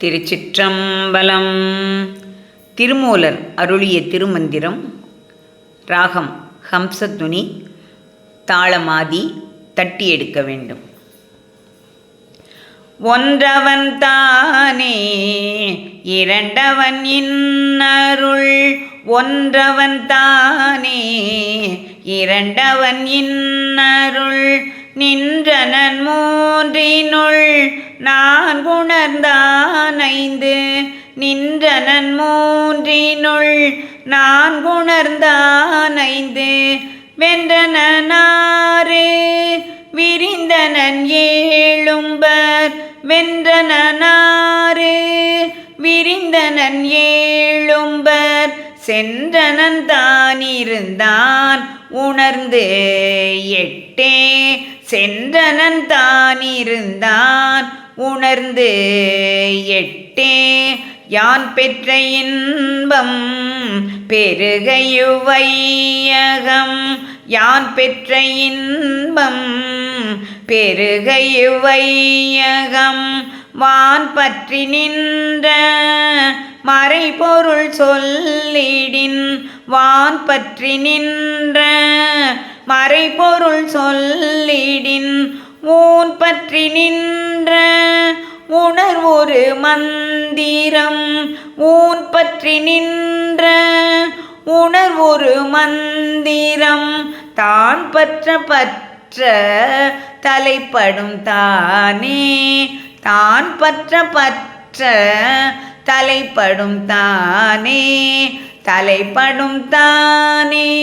திருச்சிற்றம்பலம். திருமூலர் அருளிய திருமந்திரம் ராகம் ஹம்சத்துனி தாளமாதி தட்டி எடுக்க வேண்டும். ஒன்றவன் தானே இரண்டவன் இன்னருள். ஒன்றவன் தானே இரண்டவன் இன்னருள். நின்றனன் மூன்றினுள் நான் குணர்ந்தான் ஐந்து நின்றனன் மூன்றினுள் நான் குணர்ந்தான் ஐந்து வென்றனாறு விரிந்தனன் ஏழும்பர். வென்றனாறு விரிந்தனன் ஏழும்பர். சென்றனன் தான் தானிருந்தான். உணர்ந்து எட்டே சென்றனன் தானிருந்தான். உணர்ந்து எட்டே யான் பெற்ற இன்பம் பெருகையுவையகம். யான் பெற்ற இன்பம் பெருகையுவையகம். வான் பற்றி நின்ற மறைபொருள் சொல்லிடின் வான் பற்றி நின்ற மறைபொருள் சொல்லிடின் ஊன் பற்றி நின்ற உணர்வொரு மந்திரம் ஊன் பற்றி நின்ற உணர்வொரு மந்திரம் தான் பற்ற பற்ற தலைப்படும் தானே தான் பற்ற பற்ற தலைப்படும் தானே தலைப்படும் தானே.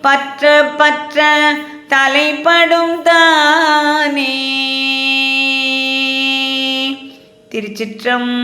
பற்ற பற்ற தலைப்படும் தானே. திருச்சிற்றம்பலம்.